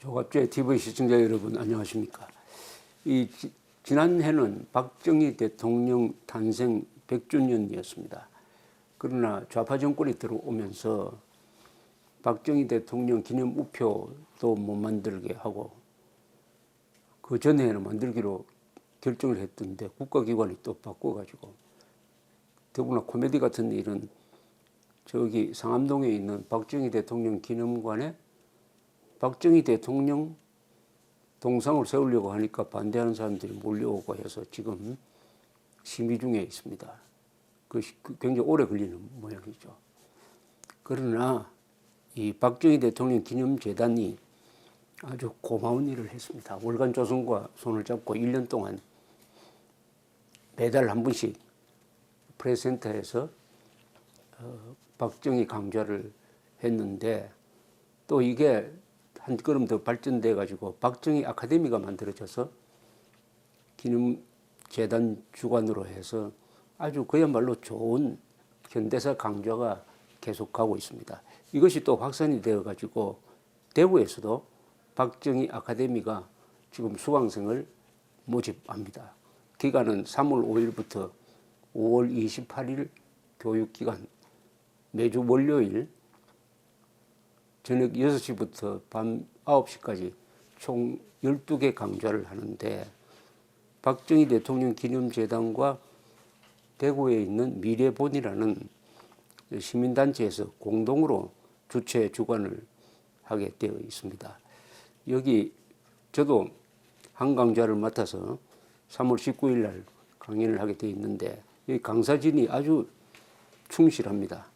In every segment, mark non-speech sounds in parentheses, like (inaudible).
조갑제 TV 시청자 여러분 안녕하십니까? 이 지, 지난해는 박정희 대통령 탄생 100주년이었습니다. 그러나 좌파 정권이 들어오면서 박정희 대통령 기념 우표도 못 만들게 하고 그 전에는 만들기로 결정을 했던데 국가기관이 또 바꿔가지고 더구나 코미디 같은 일은 저기 상암동에 있는 박정희 대통령 기념관에 박정희 대통령 동상을 세우려고 하니까 반대하는 사람들이 몰려오고 해서 지금 심의 중에 있습니다. 그 굉장히 오래 걸리는 모양이죠. 그러나 이 박정희 대통령 기념재단이 아주 고마운 일을 했습니다. 월간 조선과 손을 잡고 1년 동안 매달 한 분씩 프레센터에서 어, 박정희 강좌를 했는데 또 이게 한 걸음 더 발전돼 가지고 박정희 아카데미가 만들어져서 기념 재단 주관으로 해서 아주 그야말로 좋은 현대사 강좌가 계속하고 있습니다. 이것이 또 확산이 되어 가지고 대구에서도 박정희 아카데미가 지금 수강생을 모집합니다. 기간은 3월 5일부터 5월 28일 교육 기간 매주 월요일 저녁 6시부터 밤 9시까지 총 12개 강좌를 하는데 박정희 대통령 기념재단과 대구에 있는 미래본이라는 시민단체에서 공동으로 주최 주관을 하게 되어 있습니다. 여기 저도 한 강좌를 맡아서 3월 19일 날 강연을 하게 되어 있는데 이 강사진이 아주 충실합니다.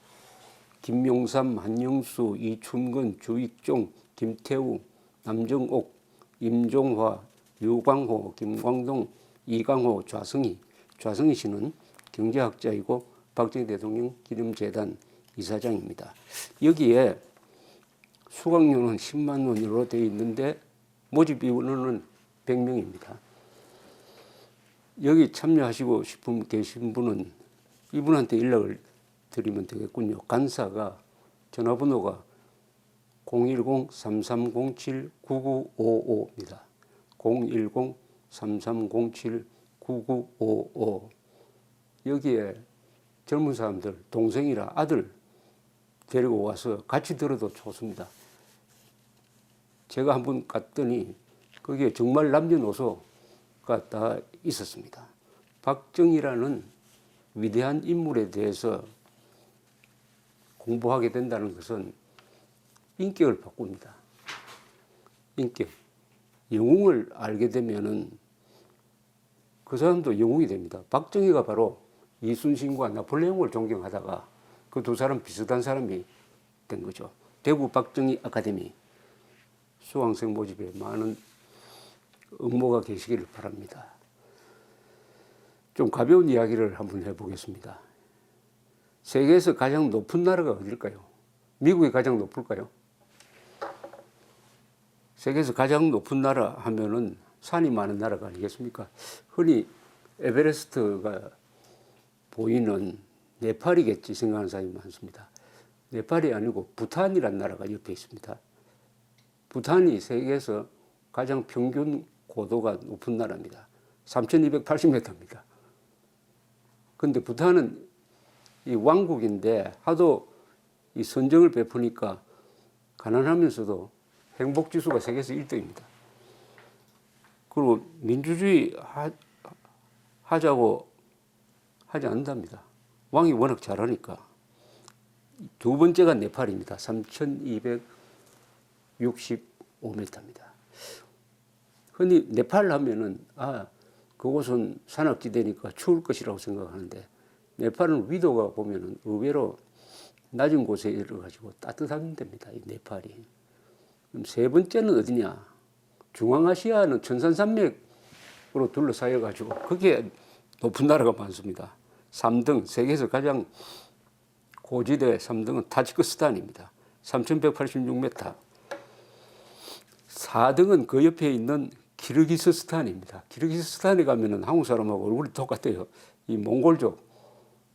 김용삼, 한영수, 이춘근, 주익종, 김태우, 남정옥, 임종화, 유광호, 김광동, 이강호, 좌승희. 좌승희 씨는 경제학자이고 박정희 대통령 기념재단 이사장입니다. 여기에 수강료는 10만 원으로 되어 있는데 모집 인원은 100명입니다. 여기 참여하시고 싶은 계신 분은 이분한테 연락을 드리면 되겠군요. 간사가 전화번호가 010-3307-9955입니다. 010-3307-9955 여기에 젊은 사람들, 동생이라 아들 데리고 와서 같이 들어도 좋습니다. 제가 한번 갔더니 거기에 정말 남녀노소가 다 있었습니다. 박정희라는 위대한 인물에 대해서 공부하게 된다는 것은 인격을 바꿉니다. 인격. 영웅을 알게 되면은 그 사람도 영웅이 됩니다. 박정희가 바로 이순신과 나폴레옹을 존경하다가 그 두 사람 비슷한 사람이 된 거죠. 대구 박정희 아카데미 수강생 모집에 많은 응모가 계시기를 바랍니다. 좀 가벼운 이야기를 한번 해보겠습니다. 세계에서 가장 높은 나라가 어딜까요? 미국이 가장 높을까요? 세계에서 가장 높은 나라 하면은 산이 많은 나라가 아니겠습니까? 흔히 에베레스트가 보이는 네팔이겠지 생각하는 사람이 많습니다. 네팔이 아니고 부탄이라는 나라가 옆에 있습니다. 부탄이 세계에서 가장 평균 고도가 높은 나라입니다. 3,280m입니다. 근데 부탄은 이 왕국인데 하도 이 선정을 베푸니까 가난하면서도 행복 지수가 세계에서 1등입니다. 그리고 민주주의 하, 하자고 하지 않는답니다. 왕이 워낙 잘하니까. 두 번째가 네팔입니다. 3,265m입니다. 흔히 네팔 하면은 아 그곳은 산악지대니까 추울 것이라고 생각하는데 네팔은 위도가 보면은 의외로 낮은 곳에 이르 가지고 따뜻한 데입니다. 이 네팔이. 그럼 세 번째는 어디냐? 중앙아시아는 천산산맥으로 둘러싸여 가지고 거기에 높은 나라가 많습니다. 3등 세계에서 가장 고지대 3등은 타지크스탄입니다. 3,186m. 4등은 그 옆에 있는 키르기스스탄입니다. 키르기스스탄에 가면은 한국 사람하고 얼굴이 똑같아요. 이 몽골족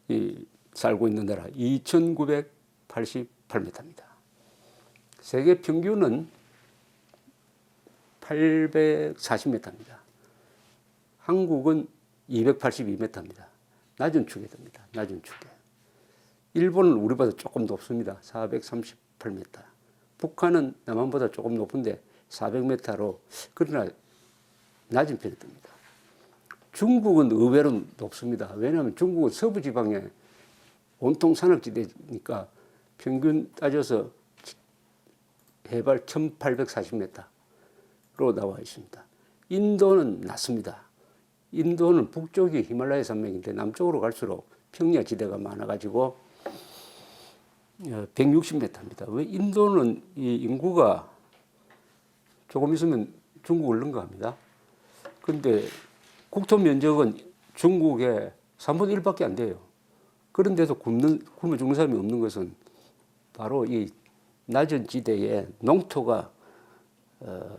이 살고 있는 나라 2,988m입니다. 세계 평균은 840m입니다. 한국은 282m입니다. 낮은 축에 듭니다. 낮은 축에. 일본은 우리보다 조금 높습니다. 438m. 북한은 남한보다 조금 높은데 400m로 그러나 낮은 편에 듭니다. 중국은 의외로 높습니다. 왜냐하면 중국은 서부 지방에 온통 산악지대니까 평균 따져서 해발 1840m로 나와 있습니다. 인도는 낮습니다. 인도는 북쪽이 히말라야 산맥인데 남쪽으로 갈수록 평야 지대가 많아가지고 160m입니다. 왜 인도는 이 인구가 조금 있으면 중국을 능가합니다. 근데 국토 면적은 중국의 3분의 1밖에 안 돼요. 그런데도 굶는, 굶어 죽는 사람이 없는 것은 바로 이 낮은 지대에 농토가 어,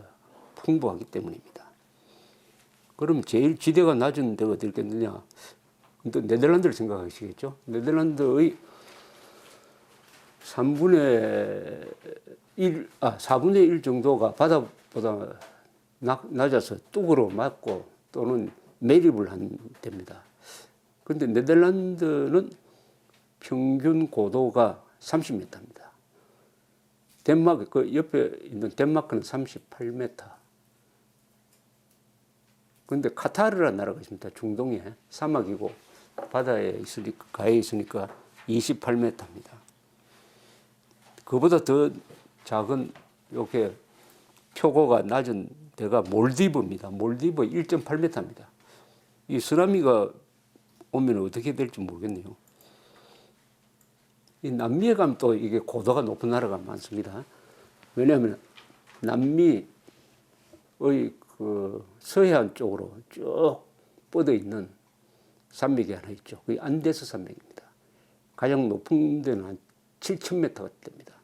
풍부하기 때문입니다. 그럼 제일 지대가 낮은 데가 어디겠느냐? 또 네덜란드를 생각하시겠죠? 네덜란드의 3분의 1, 아, 4분의 1 정도가 바다보다 낮, 낮아서 뚝으로 맞고 또는 매립을 한 데입니다. 그런데 네덜란드는 평균 고도가 30m입니다. 덴마크, 그 옆에 있는 덴마크는 38m. 그런데 카타르라는 나라가 있습니다. 중동에 사막이고 바다에 있으니까, 가에 있으니까 28m입니다. 그보다 더 작은 이렇게 표고가 낮은 데가 몰디브입니다. 몰디브 1.8m입니다. 이 쓰나미가 오면 어떻게 될지 모르겠네요. 이 남미에 가면 또 이게 고도가 높은 나라가 많습니다. 왜냐하면 남미의 그 서해안 쪽으로 쭉 뻗어 있는 산맥이 하나 있죠. 그게 안데스 산맥입니다. 가장 높은 데는 한 7,000m가 됩니다.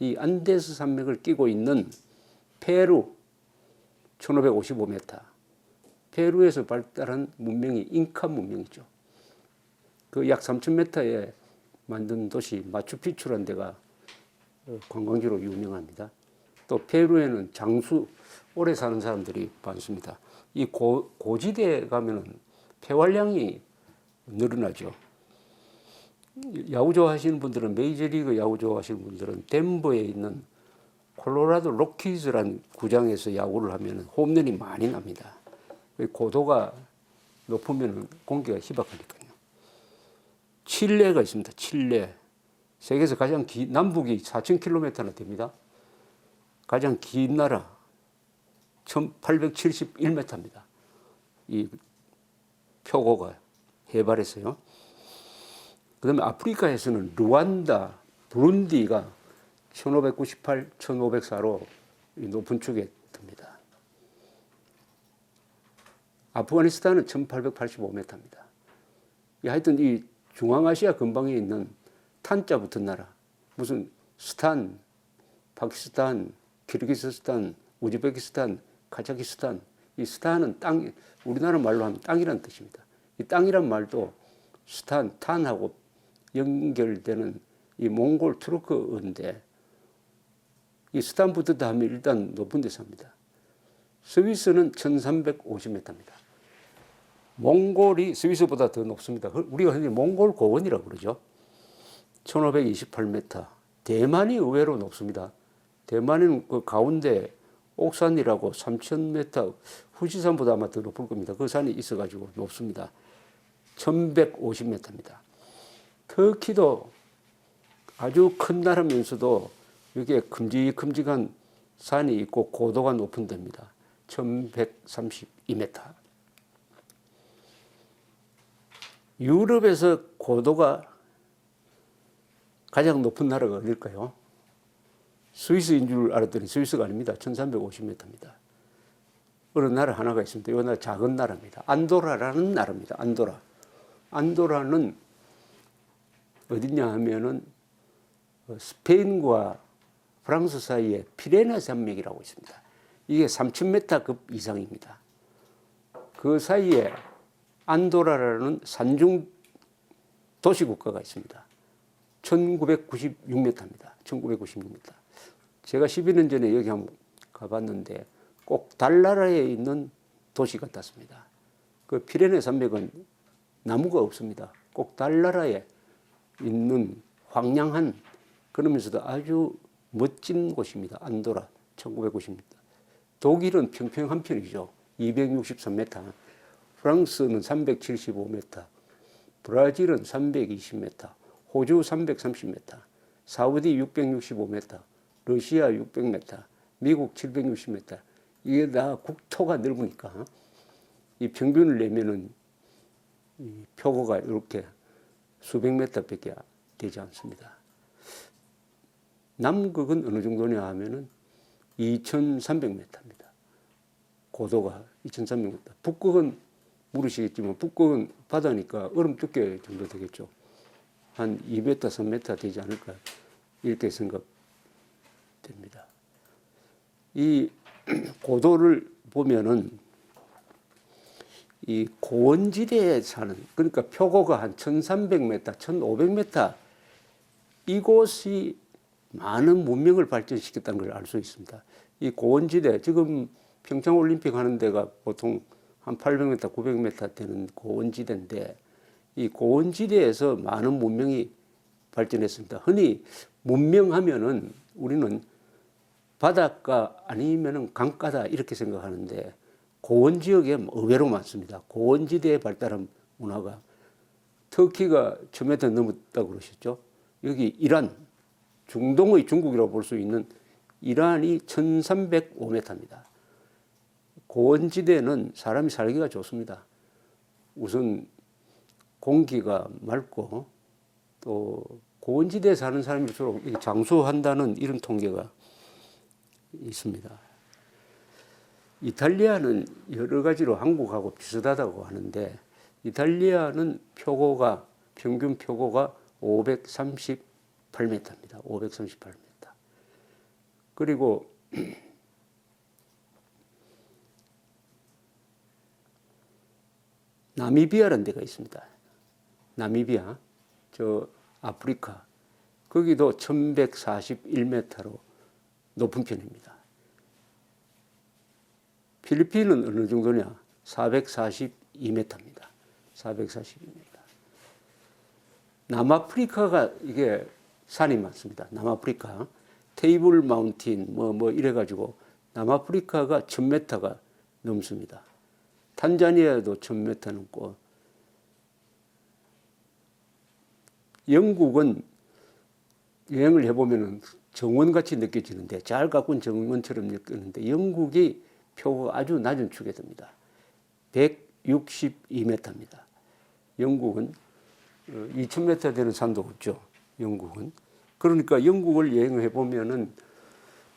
이 안데스 산맥을 끼고 있는 페루 1555m. 페루에서 발달한 문명이 잉카 문명이죠. 그 약 3,000m에 만든 도시 마추픽추라는 데가 어, 관광지로 유명합니다. 또 페루에는 장수 오래 사는 사람들이 많습니다. 이 고, 고지대에 가면은 폐활량이 늘어나죠. 야구 좋아하시는 분들은 메이저리그 야구 좋아하시는 분들은 덴버에 있는 콜로라도 로키즈란 구장에서 야구를 하면 홈런이 많이 납니다. 고도가 높으면 공기가 희박하니까요. 칠레가 있습니다. 칠레. 세계에서 가장 기, 남북이 4,000km나 됩니다. 가장 긴 나라 1,871m입니다. 이 표고가 해발에서요. 그 다음에 아프리카에서는 루안다, 부룬디가 1598, 1504로 높은 축에 듭니다. 아프가니스탄은 1885m입니다. 하여튼 이 중앙아시아 근방에 있는 탄자 붙은 나라, 무슨 스탄, 파키스탄, 키르기스스탄, 우즈베키스탄, 카자키스탄, 이 스탄은 땅, 우리나라 말로 하면 땅이라는 뜻입니다. 이 땅이란 말도 스탄, 탄하고 연결되는 이 몽골 투르크어인데 이 스탄부터 하면 일단 높은 데 삽니다. 스위스는 1350m입니다. 몽골이 스위스보다 더 높습니다. 우리가 흔히 몽골 고원이라고 그러죠. 1528m. 대만이 의외로 높습니다. 대만은 그 가운데 옥산이라고 3000m 후지산보다 아마 더 높을 겁니다. 그 산이 있어가지고 높습니다. 1150m입니다. 터키도 아주 큰 나라면서도 이렇게 큼직큼직한 산이 있고 고도가 높은 데입니다. 1132m. 유럽에서 고도가 가장 높은 나라가 어딜까요? 스위스인 줄 알았더니 스위스가 아닙니다. 1350m입니다. 어느 나라 하나가 있습니다. 이 나라 작은 나라입니다. 안도라라는 나라입니다. 안도라. 안도라는 어디냐 하면은 스페인과 프랑스 사이에 피레네 산맥이라고 있습니다. 이게 3,000m급 이상입니다. 그 사이에 안도라라는 산중 도시 국가가 있습니다. 1996m입니다. 1996m. 제가 12년 전에 여기 한번 가봤는데 꼭 달나라에 있는 도시 같았습니다. 그 피레네 산맥은 나무가 없습니다. 꼭 달나라에 있는 황량한 그러면서도 아주 멋진 곳입니다. 안도라 1990m. 독일은 평평 한 편이죠. 263m. 프랑스는 375m. 브라질은 320m. 호주 330m. 사우디 665m. 러시아 600m. 미국 760m. 이게 다 국토가 넓으니까 이 평균을 내면은 이 표고가 이렇게 수백 메터밖에 되지 않습니다. 남극은 어느 정도냐 하면은 2,300m입니다. 고도가 2,300m. 북극은 모르시겠지만 북극은 바다니까 얼음 두께 정도 되겠죠. 한 2m, 3m 되지 않을까 이렇게 생각됩니다. 이 (clears throat) 고도를 보면은 이 고원지대에 사는 그러니까 표고가 한 1,300m, 1,500m 이곳이 많은 문명을 발전시켰다는 걸 알 수 있습니다. 이 고원지대 지금 평창 올림픽 하는 데가 보통 한 800m, 900m 되는 고원지대인데 이 고원지대에서 많은 문명이 발전했습니다. 흔히 문명하면은 우리는 바닷가 아니면은 강가다 이렇게 생각하는데 고원 지역에 의외로 많습니다. 고원지대에 발달한 문화가 터키가 1000m 넘었다고 그러셨죠. 여기 이란, 중동의 중국이라고 볼 수 있는 이란이 1305m입니다. 고원지대는 사람이 살기가 좋습니다. 우선 공기가 맑고 또 고원지대에 사는 사람일수록 장수한다는 이런 통계가 있습니다. 이탈리아는 여러 가지로 한국하고 비슷하다고 하는데 이탈리아는 표고가 평균 표고가 538m입니다. 538m. 그리고 나미비아라는 데가 있습니다. 나미비아, 저 아프리카, 거기도 1141m로 높은 편입니다. 필리핀은 어느 정도냐? 442m입니다. 442m. 남아프리카가 이게 산이 많습니다. 남아프리카. 테이블 마운틴 뭐 뭐 이래 가지고 남아프리카가 1000m가 넘습니다. 탄자니아도 1000m 넘고 영국은 여행을 해보면은 정원같이 느껴지는데 잘 가꾼 정원처럼 느끼는데 영국이 표가 아주 낮은 축에 듭니다. 162m입니다. 영국은 2000m 어, 되는 산도 없죠. 영국은. 그러니까 영국을 여행해 보면은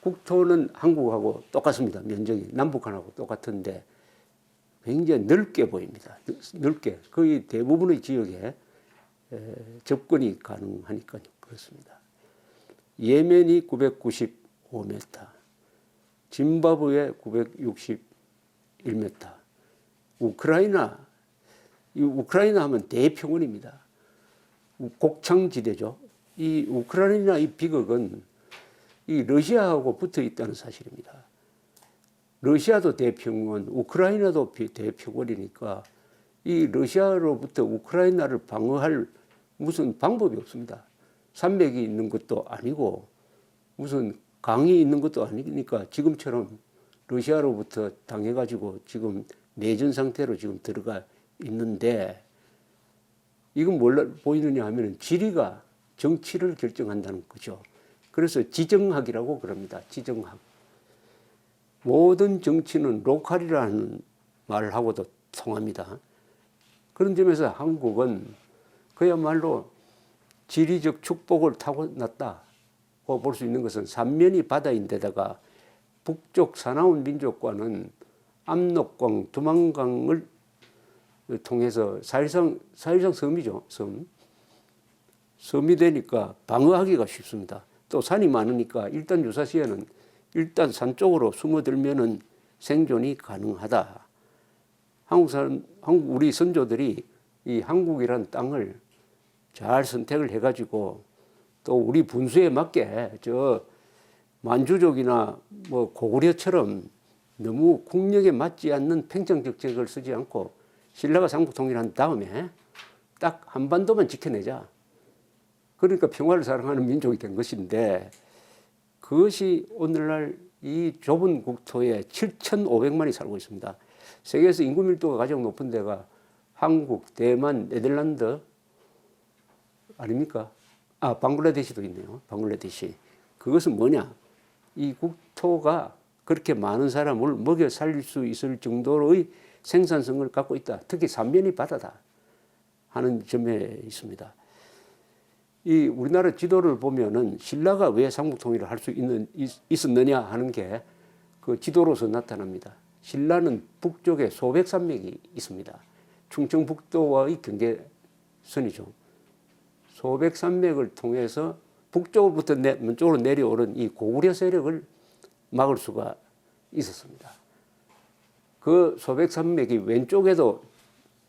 국토는 한국하고 똑같습니다. 면적이 남북한하고 똑같은데 굉장히 넓게 보입니다. 넓게 거의 대부분의 지역에 접근이 가능하니까 그렇습니다. 예멘이 995m, 짐바브웨 961m, 우크라이나 이 우크라이나 하면 대평원입니다. 곡창지대죠. 이 우크라이나 이 비극은 이 러시아하고 붙어 있다는 사실입니다. 러시아도 대평원, 우크라이나도 대평원이니까 이 러시아로부터 우크라이나를 방어할 무슨 방법이 없습니다. 산맥이 있는 것도 아니고 무슨 강이 있는 것도 아니니까 지금처럼 러시아로부터 당해가지고 지금 내전 상태로 지금 들어가 있는데 이건 뭘 보이느냐 하면 지리가 정치를 결정한다는 거죠. 그래서 지정학이라고 그럽니다. 지정학. 모든 정치는 로컬이라는 말을 하고도 통합니다. 그런 점에서 한국은 그야말로 지리적 축복을 타고났다고 볼 수 있는 것은 삼면이 바다인데다가 북쪽 사나운 민족과는 압록강, 두만강을 통해서 사실상 사실상 섬이죠, 섬. 섬이 되니까 방어하기가 쉽습니다. 또 산이 많으니까 일단 유사시에는 일단 산 쪽으로 숨어들면은 생존이 가능하다. 한국 사람, 한국 우리 선조들이 이 한국이란 땅을 잘 선택을 해가지고 또 우리 분수에 맞게 저 만주족이나 뭐 고구려처럼 너무 국력에 맞지 않는 팽창정책을 쓰지 않고 신라가 삼국 통일한 다음에 딱 한반도만 지켜내자. 그러니까 평화를 사랑하는 민족이 된 것인데 그것이 오늘날 이 좁은 국토에 7,500만이 살고 있습니다. 세계에서 인구 밀도가 가장 높은 데가 한국, 대만, 네덜란드 아닙니까? 아, 방글라데시도 있네요. 방글라데시. 그것은 뭐냐? 이 국토가 그렇게 많은 사람을 먹여 살릴 수 있을 정도의 생산성을 갖고 있다. 특히 삼면이 바다다 하는 점에 있습니다. 이 우리나라 지도를 보면은 신라가 왜 삼국 통일을 할 수 있는 있었느냐 하는 게 그 지도로서 나타납니다. 신라는 북쪽에 소백산맥이 있습니다. 충청북도와의 경계선이죠. 소백산맥을 통해서 북쪽으로부터 내, 쪽으로 내려오는 이 고구려 세력을 막을 수가 있었습니다. 그 소백산맥이 왼쪽에도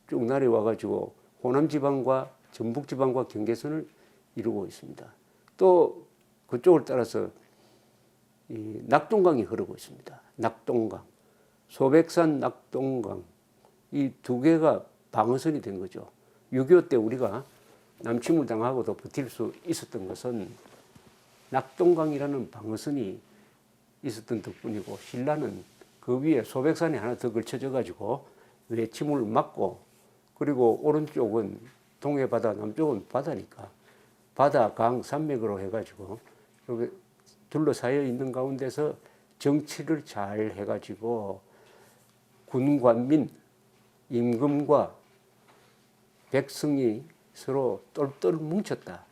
쭉 내려와 가지고 호남 지방과 전북 지방과 경계선을 이루고 있습니다. 또 그쪽을 따라서 이 낙동강이 흐르고 있습니다. 낙동강, 소백산 낙동강 이 두 개가 방어선이 된 거죠. 6.25 때 우리가 남침을 당하고도 버틸 수 있었던 것은 낙동강이라는 방어선이 있었던 덕분이고 신라는 그 위에 소백산이 하나 더 걸쳐져 가지고 외침을 막고 그리고 오른쪽은 동해 바다, 남쪽은 바다니까 바다, 강, 산맥으로 해가지고 여기 둘러싸여 있는 가운데서 정치를 잘 해가지고 군관민, 임금과 백성이 서로 똘똘 뭉쳤다.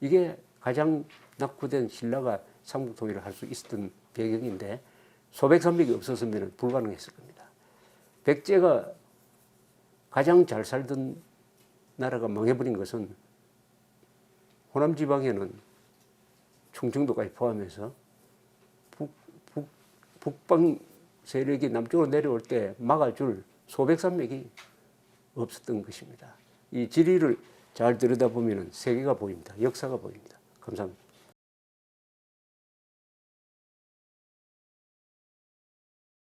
이게 가장 낙후된 신라가 삼국 통일을 할 수 있었던 배경인데 소백산맥이 없었으면 불가능했을 겁니다. 백제가 가장 잘 살던 나라가 망해버린 것은 호남 지방에는 충청도까지 포함해서 북, 북, 북방 세력이 남쪽으로 내려올 때 막아줄 소백산맥이 없었던 것입니다. 이 지리를 잘 들여다보면 세계가 보입니다. 역사가 보입니다. 감사합니다.